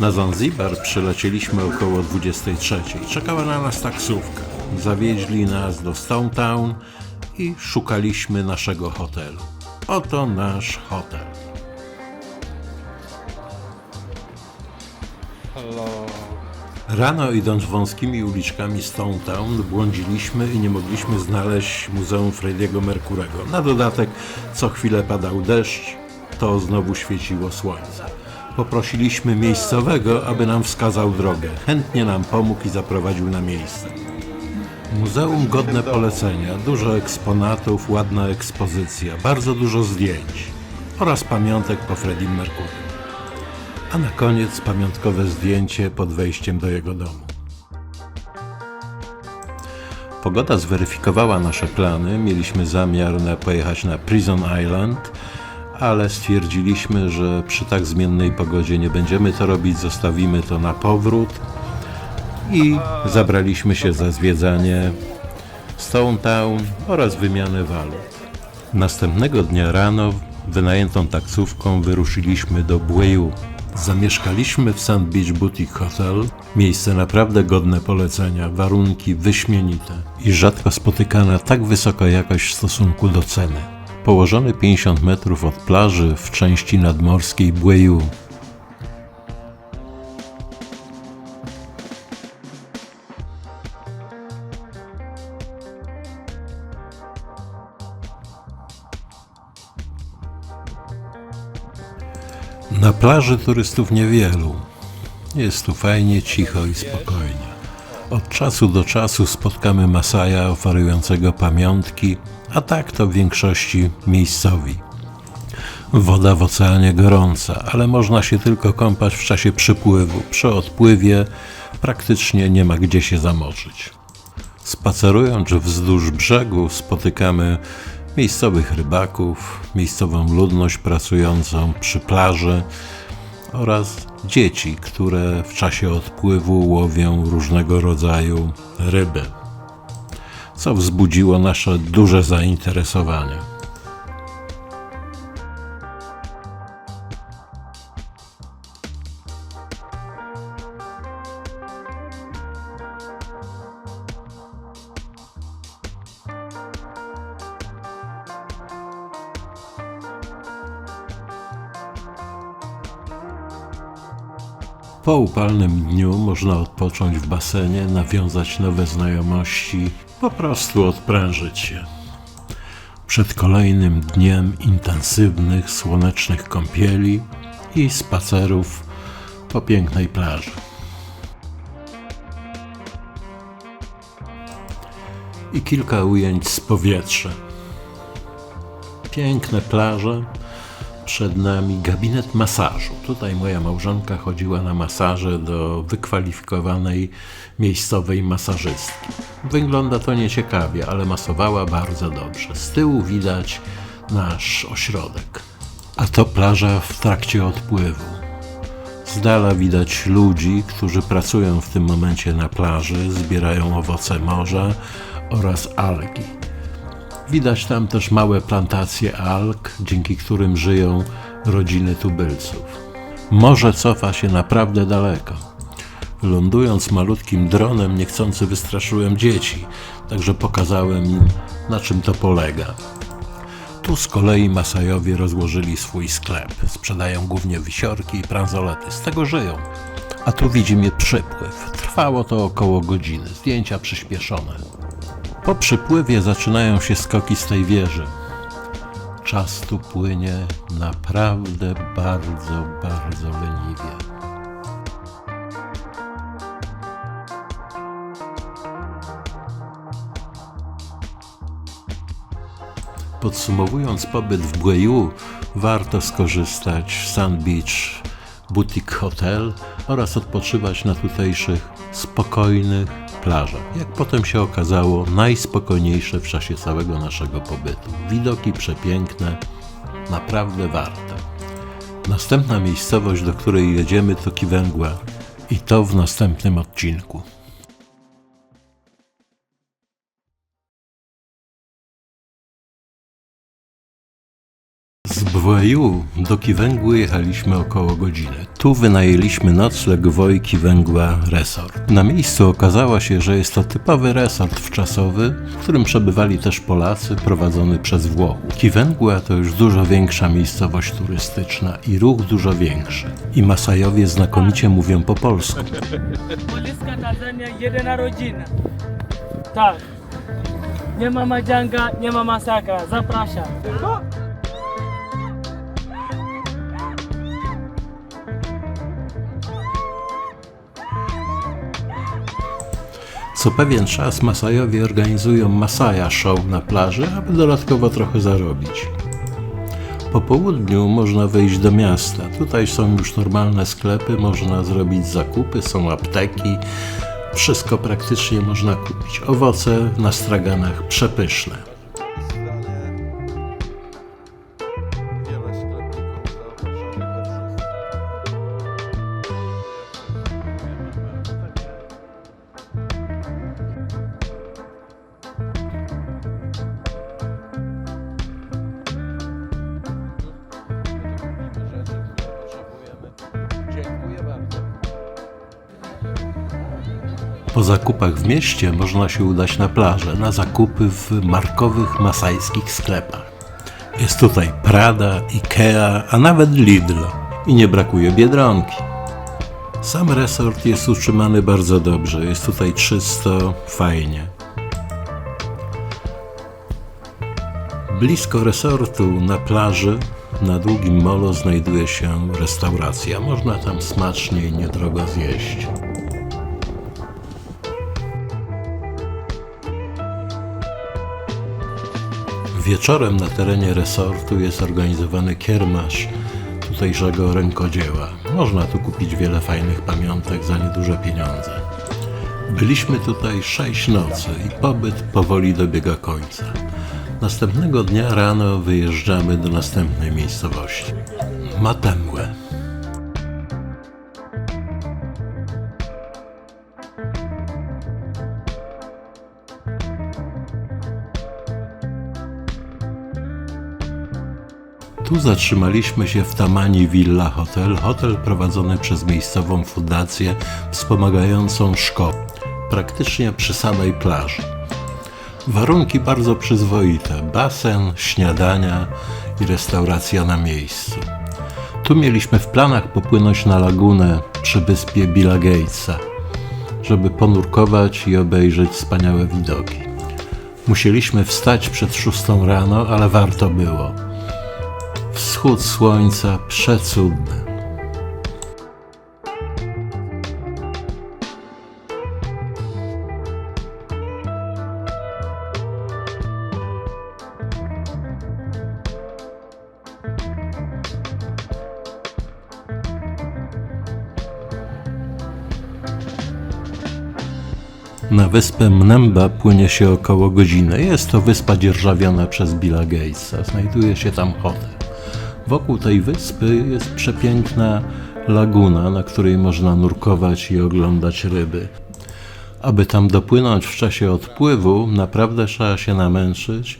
Na Zanzibar przylecieliśmy około 23. Czekała na nas taksówka. Zawieźli nas do Stone Town i szukaliśmy naszego hotelu. Oto nasz hotel. Rano idąc wąskimi uliczkami Stone Town błądziliśmy i nie mogliśmy znaleźć Muzeum Frediego Merkurego. Na dodatek co chwilę padał deszcz, to znowu świeciło słońce. Poprosiliśmy miejscowego, aby nam wskazał drogę. Chętnie nam pomógł i zaprowadził na miejsce. Muzeum godne polecenia, dużo eksponatów, ładna ekspozycja, bardzo dużo zdjęć oraz pamiątek po Freddie Mercury. A na koniec pamiątkowe zdjęcie pod wejściem do jego domu. Pogoda zweryfikowała nasze plany. Mieliśmy zamiar na pojechać na Prison Island, ale stwierdziliśmy, że przy tak zmiennej pogodzie nie będziemy to robić, zostawimy to na powrót i zabraliśmy się za zwiedzanie Stone Town oraz wymianę walut. Następnego dnia rano wynajętą taksówką wyruszyliśmy do Bueju. Zamieszkaliśmy w Sand Beach Boutique Hotel. Miejsce naprawdę godne polecenia, warunki wyśmienite i rzadko spotykana tak wysoka jakość w stosunku do ceny. Położony 50 metrów od plaży w części nadmorskiej Bueju. Na plaży turystów niewielu. Jest tu fajnie, cicho i spokojnie. Od czasu do czasu spotkamy Masaja oferującego pamiątki, a tak to w większości miejscowi. Woda w oceanie gorąca, ale można się tylko kąpać w czasie przypływu. Przy odpływie praktycznie nie ma gdzie się zamoczyć. Spacerując wzdłuż brzegu spotykamy miejscowych rybaków, miejscową ludność pracującą przy plaży oraz dzieci, które w czasie odpływu łowią różnego rodzaju ryby, co wzbudziło nasze duże zainteresowanie. Po upalnym dniu można odpocząć w basenie, nawiązać nowe znajomości, po prostu odprężyć się. Przed kolejnym dniem intensywnych, słonecznych kąpieli i spacerów po pięknej plaży. I kilka ujęć z powietrza. Piękne plaże, przed nami gabinet masażu. Tutaj moja małżonka chodziła na masaże do wykwalifikowanej miejscowej masażystki. Wygląda to nieciekawie, ale masowała bardzo dobrze. Z tyłu widać nasz ośrodek. A to plaża w trakcie odpływu. Z dala widać ludzi, którzy pracują w tym momencie na plaży, zbierają owoce morza oraz algi. Widać tam też małe plantacje alg, dzięki którym żyją rodziny tubylców. Morze cofa się naprawdę daleko. Lądując malutkim dronem, niechcący wystraszyłem dzieci, także pokazałem im, na czym to polega. Tu z kolei Masajowie rozłożyli swój sklep. Sprzedają głównie wisiorki i bransolety. Z tego żyją. A tu widzimy przypływ. Trwało to około godziny. Zdjęcia przyspieszone. Po przypływie zaczynają się skoki z tej wieży. Czas tu płynie naprawdę bardzo, bardzo leniwie. Podsumowując pobyt w Bueju, warto skorzystać z Sand Beach Boutique Hotel oraz odpoczywać na tutejszych spokojnych Jak potem się okazało, najspokojniejsze w czasie całego naszego pobytu. Widoki przepiękne, naprawdę warte. Następna miejscowość, do której jedziemy, to Kiwęgła i to w następnym odcinku. Bwoju do Kiwęgły jechaliśmy około godziny. Tu wynajęliśmy nocleg Wojki Węgła Resort. Na miejscu okazało się, że jest to typowy resort wczasowy, w którym przebywali też Polacy, prowadzony przez Włochów. Kiwęgła to już dużo większa miejscowość turystyczna i ruch dużo większy. I Masajowie znakomicie mówią po polsku. Polska Tanzania jedyna rodzina. Tak. Nie ma majanga, nie ma masakra. Zapraszam. Co pewien czas Masajowie organizują Masaja Show na plaży, aby dodatkowo trochę zarobić. Po południu można wyjść do miasta. Tutaj są już normalne sklepy, można zrobić zakupy, są apteki. Wszystko praktycznie można kupić. Owoce na straganach przepyszne. Po zakupach w mieście można się udać na plażę, na zakupy w markowych masajskich sklepach. Jest tutaj Prada, Ikea, a nawet Lidl. I nie brakuje Biedronki. Sam resort jest utrzymany bardzo dobrze, jest tutaj czysto, fajnie. Blisko resortu na plaży na długim molo znajduje się restauracja. Można tam smacznie i niedrogo zjeść. Wieczorem na terenie resortu jest organizowany kiermasz tutejszego rękodzieła. Można tu kupić wiele fajnych pamiątek za nieduże pieniądze. Byliśmy tutaj sześć nocy i pobyt powoli dobiega końca. Następnego dnia rano wyjeżdżamy do następnej miejscowości. Matemłe. Tu zatrzymaliśmy się w Tamani Villa Hotel, hotel prowadzony przez miejscową fundację wspomagającą szkołę, praktycznie przy samej plaży. Warunki bardzo przyzwoite: basen, śniadania i restauracja na miejscu. Tu mieliśmy w planach popłynąć na lagunę przy wyspie Billa Gatesa, żeby ponurkować i obejrzeć wspaniałe widoki. Musieliśmy wstać przed szóstą rano, ale warto było. Wschód słońca przecudny. Na wyspę Mnemba płynie się około godziny. Jest to wyspa dzierżawiona przez Billa Gatesa. Znajduje się tam hotel. Wokół tej wyspy jest przepiękna laguna, na której można nurkować i oglądać ryby. Aby tam dopłynąć w czasie odpływu, naprawdę trzeba się namęczyć,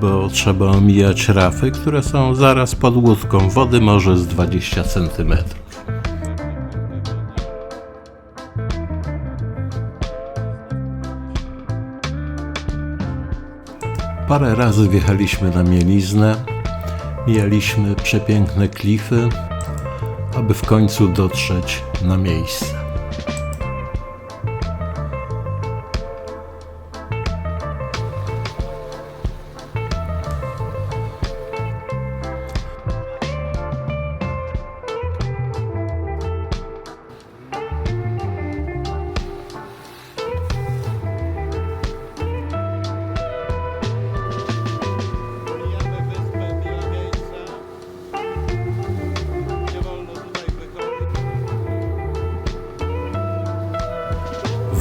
bo trzeba omijać rafy, które są zaraz pod łódką. Wody może z 20 centymetrów. Parę razy wjechaliśmy na mieliznę, mijaliśmy przepiękne klify, aby w końcu dotrzeć na miejsce.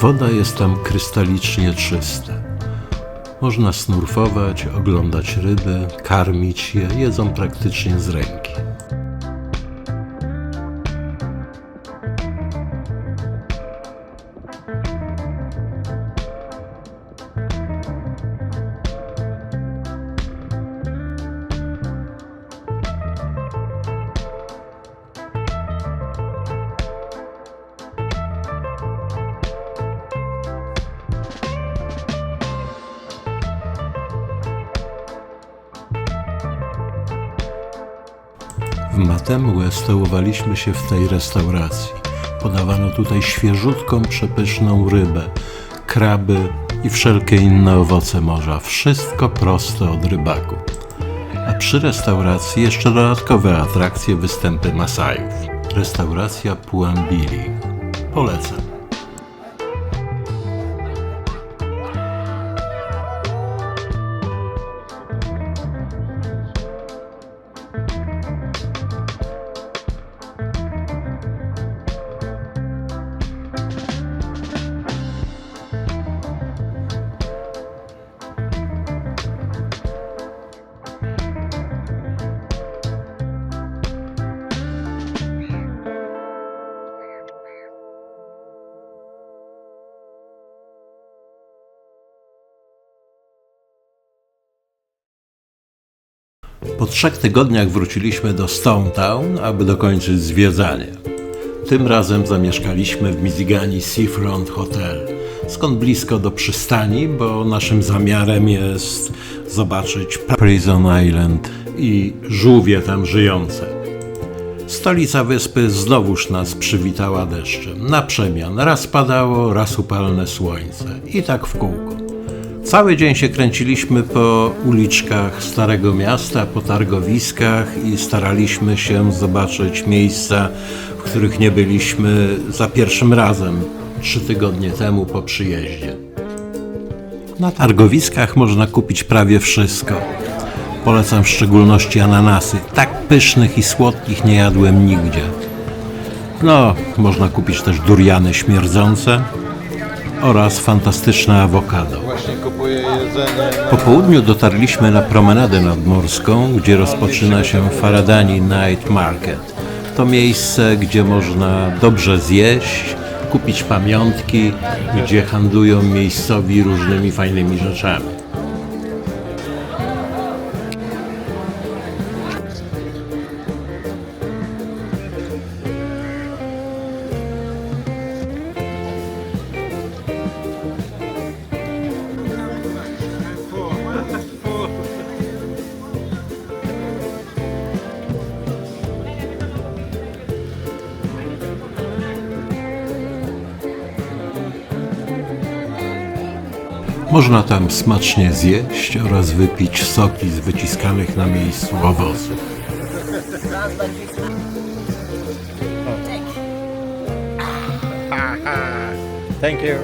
Woda jest tam krystalicznie czysta. Można snurfować, oglądać ryby, karmić je, jedzą praktycznie z ręki. W Matemue stołowaliśmy się w tej restauracji. Podawano tutaj świeżutką, przepyszną rybę, kraby i wszelkie inne owoce morza. Wszystko proste od rybaku. A przy restauracji jeszcze dodatkowe atrakcje, występy Masajów. Restauracja Puambili. Polecam. Po trzech tygodniach wróciliśmy do Stone Town, aby dokończyć zwiedzanie. Tym razem zamieszkaliśmy w Mizigani Seafront Hotel, skąd blisko do przystani, bo naszym zamiarem jest zobaczyć Prison Island i żółwie tam żyjące. Stolica wyspy znowuż nas przywitała deszczem. Na przemian raz padało, raz upalne słońce i tak w kółko. Cały dzień się kręciliśmy po uliczkach Starego Miasta, po targowiskach i staraliśmy się zobaczyć miejsca, w których nie byliśmy za pierwszym razem, trzy tygodnie temu po przyjeździe. Na targowiskach można kupić prawie wszystko. Polecam w szczególności ananasy. Tak pysznych i słodkich nie jadłem nigdzie. No, można kupić też duriany śmierdzące oraz fantastyczne awokado. Po południu dotarliśmy na promenadę nadmorską, gdzie rozpoczyna się Faradani Night Market. To miejsce, gdzie można dobrze zjeść, kupić pamiątki, gdzie handlują miejscowi różnymi fajnymi rzeczami. Można tam smacznie zjeść oraz wypić soki z wyciskanych na miejscu owoców. Thank you.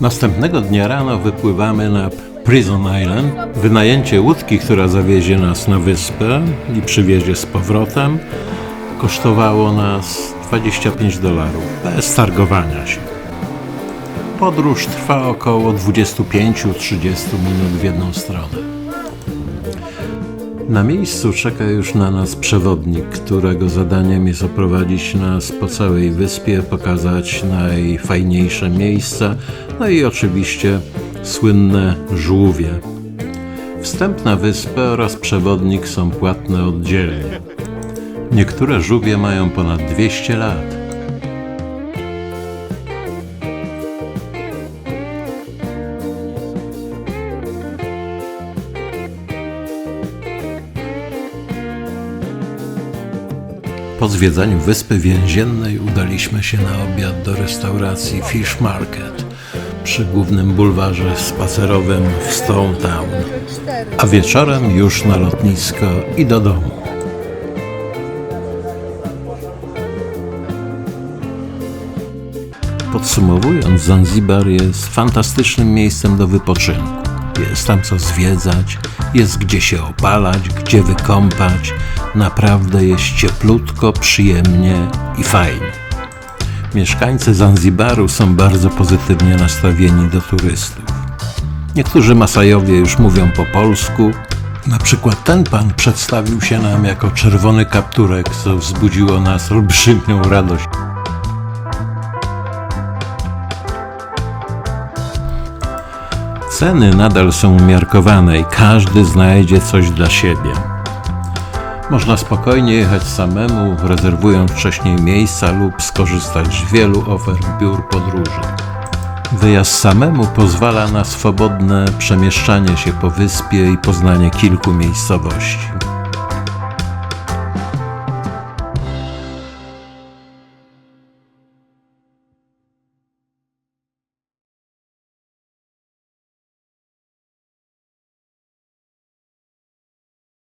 Następnego dnia rano wypływamy na Prison Island. Wynajęcie łódki, która zawiezie nas na wyspę i przywiezie z powrotem, kosztowało nas 25 dolarów, bez targowania się. Podróż trwa około 25-30 minut w jedną stronę. Na miejscu czeka już na nas przewodnik, którego zadaniem jest oprowadzić nas po całej wyspie, pokazać najfajniejsze miejsca, no i oczywiście słynne żółwie. Wstęp na wyspę oraz przewodnik są płatne oddzielnie. Niektóre żółwie mają ponad 200 lat. Po zwiedzaniu wyspy więziennej udaliśmy się na obiad do restauracji Fish Market przy głównym bulwarze spacerowym w Stone Town, a wieczorem już na lotnisko i do domu. Podsumowując, Zanzibar jest fantastycznym miejscem do wypoczynku. Jest tam co zwiedzać, jest gdzie się opalać, gdzie wykąpać. Naprawdę jest cieplutko, przyjemnie i fajnie. Mieszkańcy Zanzibaru są bardzo pozytywnie nastawieni do turystów. Niektórzy Masajowie już mówią po polsku. Na przykład ten pan przedstawił się nam jako czerwony kapturek, co wzbudziło nas olbrzymią radość. Ceny nadal są umiarkowane i każdy znajdzie coś dla siebie. Można spokojnie jechać samemu, rezerwując wcześniej miejsca lub skorzystać z wielu ofert biur podróży. Wyjazd samemu pozwala na swobodne przemieszczanie się po wyspie i poznanie kilku miejscowości.